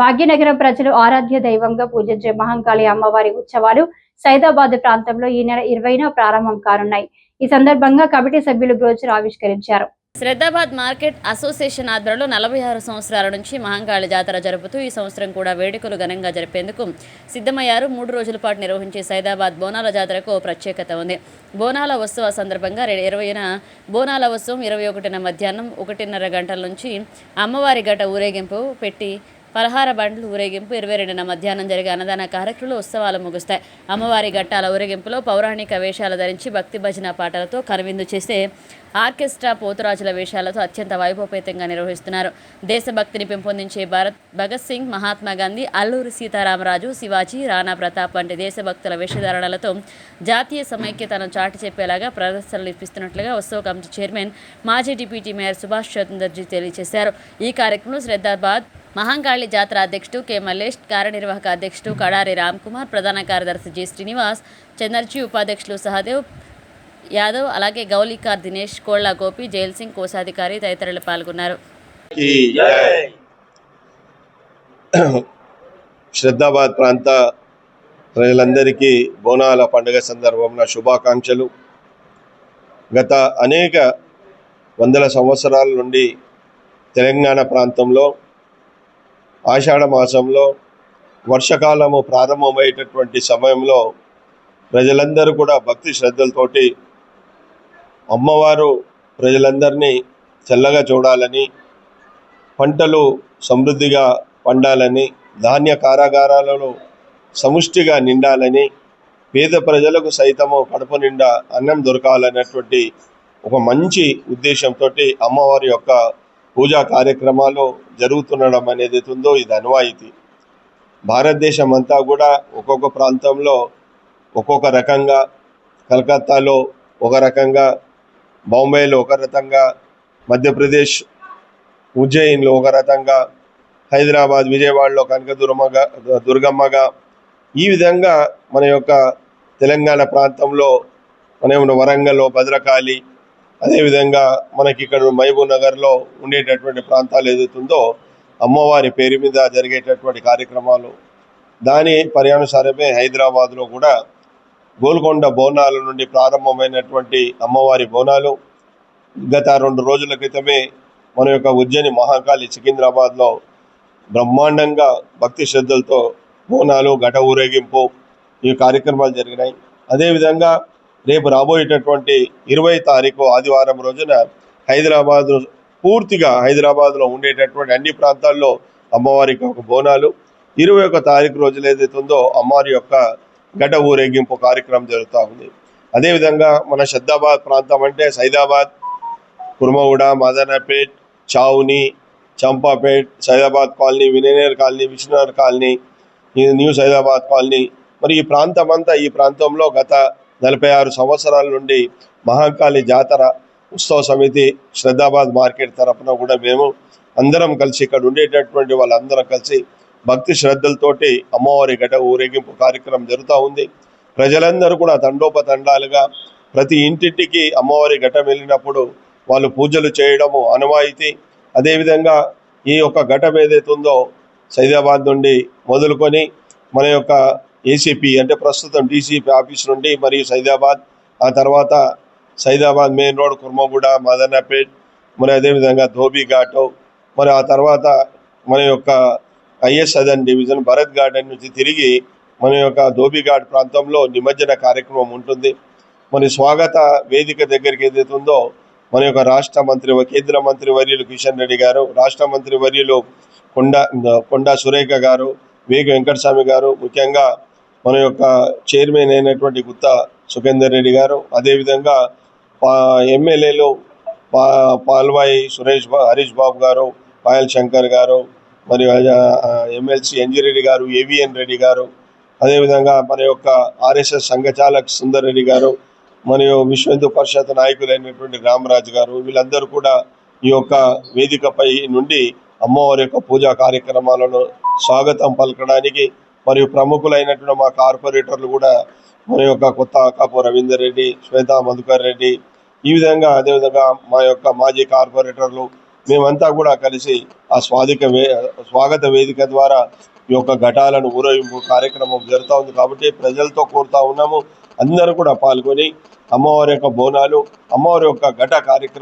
భాగ్యనగరం ప్రజలు ఆరాధ్య దైవంగా పూజించే మహంకాళి అమ్మవారి ఉత్సవాలు సైదాబాద్ ప్రాంతంలో ఈ నెల ఇరవైన ప్రారంభం కానున్నాయి. ఈ సందర్భంగా కమిటీ సభ్యులు బ్రోచర్ ఆవిష్కరించారు. శ్రద్ధాబాద్ మార్కెట్ అసోసియేషన్ ఆధ్వర్యంలో నలభై ఆరు సంవత్సరాల నుంచి మహంకాళి జాతర జరుపుతూ ఈ సంవత్సరం కూడా వేడుకలు ఘనంగా జరిపేందుకు సిద్ధమయ్యారు. మూడు రోజుల పాటు నిర్వహించే సైదాబాద్ బోనాల జాతరకు ప్రత్యేకత ఉంది. బోనాల ఉత్సవ సందర్భంగా ఇరవైన బోనాల ఉత్సవం ఇరవై ఒకటిన మధ్యాహ్నం ఒకటిన్నర గంటల నుంచి అమ్మవారి గట ఊరేగింపు పెట్టి పలహార బండ్లు ఊరేగింపు ఇరవై రెండున మధ్యాహ్నం జరిగే అన్నదాన కార్యక్రమాలు ఉత్సవాలు ముగుస్తాయి. అమ్మవారి ఘట్టాల ఊరేగింపులో పౌరాణిక వేషాలు ధరించి భక్తి భజన పాటలతో కనువిందు చేసే ఆర్కెస్ట్రా పోతురాజుల వేషాలతో అత్యంత వైభవపేతంగా నిర్వహిస్తున్నారు. దేశభక్తిని పెంపొందించే భారత్ భగత్ సింగ్ మహాత్మా గాంధీ అల్లూరి సీతారామరాజు శివాజీ రాణా ప్రతాప్ వంటి దేశభక్తుల వేషధారణలతో జాతీయ సమైక్యతను చాటి చెప్పేలాగా ప్రదర్శనలు ఇప్పిస్తున్నట్లుగా ఉత్సవ కమిటీ చైర్మన్ మాజీ డిప్యూటీ మేయర్ సుభాష్ చంద్రజీ తెలియజేశారు. ఈ కార్యక్రమంలో శ్రద్ధాబాద్ మహంకాళి జాతర అధ్యక్షుడు కె. మల్లేష్ కార్యనిర్వాహక అధ్యక్షుడు కడారి రామ్ కుమార్ ప్రధాన కార్యదర్శి జి. శ్రీనివాస్ చంద్రజీ ఉపాధ్యక్షులు సహదేవ్ యాదవ్ అలాగే గౌలికార్ దినేష్ కోళ్ళ గోపి జైల్ సింగ్ కోశాధికారి తదితరులు పాల్గొన్నారు. శ్రద్ధాబాద్ ప్రాంత ప్రజలందరికీ బోనాల పండుగ సందర్భంలో శుభాకాంక్షలు. గత అనేక వందల సంవత్సరాల నుండి తెలంగాణ ప్రాంతంలో ఆషాఢ మాసంలో వర్షకాలము ప్రారంభమయ్యేటటువంటి సమయంలో ప్రజలందరూ కూడా భక్తి శ్రద్ధలతోటి అమ్మవారు ప్రజలందరినీ చల్లగా చూడాలని పంటలు సమృద్ధిగా పండాలని ధాన్య కారాగారాలలో సముష్టిగా నిండాలని పేద ప్రజలకు సైతము కడుపు నిండా అన్నం దొరకాలనేటువంటి ఒక మంచి ఉద్దేశంతో అమ్మవారి యొక్క పూజా కార్యక్రమాలు జరుగుతుండడం అనేది ఉందో ఇది అనువాయితీ. భారతదేశం అంతా కూడా ఒక్కొక్క ప్రాంతంలో ఒక్కొక్క రకంగా కలకత్తాలో ఒక రకంగా బొంబాయిలో ఒక రకంగా మధ్యప్రదేశ్ ఉజ్జయిన్లో ఒక రకంగా హైదరాబాద్ విజయవాడలో కనకదుర్మగా దుర్గమ్మగా ఈ విధంగా మన యొక్క తెలంగాణ ప్రాంతంలో మన వరంగల్లో భద్రకాళి అదేవిధంగా మనకి ఇక్కడ మహబూబ్ నగర్లో ఉండేటటువంటి ప్రాంతాలు ఏదైతుందో అమ్మవారి పేరు మీద జరిగేటటువంటి కార్యక్రమాలు. దాని పర్యానుసారమే హైదరాబాద్లో కూడా గోల్కొండ బోనాల నుండి ప్రారంభమైనటువంటి అమ్మవారి బోనాలు. గత రెండు రోజుల క్రితమే మన యొక్క ఉజ్జయిని మహాకాళి సికింద్రాబాద్లో బ్రహ్మాండంగా భక్తి శ్రద్ధలతో బోనాలు ఘట ఊరేగింపు ఈ కార్యక్రమాలు జరిగినాయి. అదేవిధంగా రేపు రాబోయేటటువంటి ఇరవై తారీఖు ఆదివారం రోజున హైదరాబాద్ పూర్తిగా హైదరాబాద్లో ఉండేటటువంటి అన్ని ప్రాంతాల్లో అమ్మవారికి ఒక బోనాలు ఇరవై ఒక తారీఖు రోజులు ఏదైతే ఉందో అమ్మవారి యొక్క ఘట ఊరేగింపు కార్యక్రమం జరుగుతూ ఉంది. అదేవిధంగా మన శద్దాబాద్ ప్రాంతం అంటే Saidabad Kurmaguda Madanapet Chavuni Champapet Saidabad colony Vinayanagar colony Vishnunagar colony new Saidabad colony. మరి ఈ ప్రాంతం అంతా ఈ ప్రాంతంలో గత నలభై ఆరు సంవత్సరాల నుండి మహాకాళి జాతర ఉత్సవ సమితి శ్రద్ధాబాద్ మార్కెట్ తరపున కూడా మేము అందరం కలిసి ఇక్కడ ఉండేటటువంటి వాళ్ళందరం కలిసి భక్తి శ్రద్ధలతోటి అమ్మవారి ఘట ఊరేగింపు కార్యక్రమం జరుగుతూ ఉంది. ప్రజలందరూ కూడా తండోపతండాలుగా ప్రతి ఇంటింటికి అమ్మవారి ఘటం వెళ్ళినప్పుడు వాళ్ళు పూజలు చేయడము అనువాయితీ అదేవిధంగా ఈ యొక్క ఘటం ఏదైతే ఉందో సైదాబాద్ నుండి మొదలుకొని మన యొక్క ఏసీపీ అంటే ప్రస్తుతం డీసీపీ ఆఫీస్ నుండి మరియు సైదాబాద్ ఆ తర్వాత సైదాబాద్ మెయిన్ రోడ్ కుర్మగూడ మదనపేట్ మరి అదేవిధంగా ధోబీ ఘాటు మరి ఆ తర్వాత మన యొక్క IS Sadan division Bharat garden నుంచి తిరిగి మన యొక్క ధోబీఘాట్ ప్రాంతంలో నిమజ్జన కార్యక్రమం ఉంటుంది. మరి స్వాగత వేదిక దగ్గరికి ఏదైతే ఉందో మన యొక్క రాష్ట్ర మంత్రి కేంద్ర మంత్రి వర్యులు కిషన్ రెడ్డి గారు రాష్ట్ర మంత్రి వర్యులు కొండ కొండా సురేఖ గారు వేగ వెంకటస్వామి గారు ముఖ్యంగా మన యొక్క చైర్మన్ అయినటువంటి గుత్తా సుఖేందర్ రెడ్డి గారు అదేవిధంగా ఎమ్మెల్యేలు పా పాల్వాయి సురేష్ బా హరీష్ బాబు గారు పాయల్ శంకర్ గారు మరియు ఎమ్మెల్సీ ఎన్జిరెడ్డి గారు ఏవిఎన్ రెడ్డి గారు అదేవిధంగా మన యొక్క ఆర్ఎస్ఎస్ సంఘచాలక్ సుందర్ రెడ్డి గారు మరియు విశ్వ హిందూ పరిషత్ నాయకులైనటువంటి రామరాజు గారు వీళ్ళందరూ కూడా ఈ యొక్క వేదికపై నుండి అమ్మవారి యొక్క పూజా కార్యక్రమాలను స్వాగతం పలకడానికి మరియు ప్రముఖులైనటువంటి మా కార్పొరేటర్లు కూడా మన యొక్క కొత్త కాపు రవీందర్ రెడ్డి శ్వేతా మధుకర్ రెడ్డి ఈ విధంగా అదేవిధంగా మా యొక్క మాజీ కార్పొరేటర్లు మేమంతా కూడా కలిసి ఆ స్వాధిక వే స్వాగత వేదిక ద్వారా ఈ యొక్క ఘటాలను ఊరేగింపు కార్యక్రమం జరుగుతూ ఉంది కాబట్టి ప్రజలతో కోరుతా ఉన్నాము. అందరూ కూడా పాల్గొని అమ్మవారి యొక్క బోనాలు అమ్మవారి యొక్క ఘట కార్యక్రమం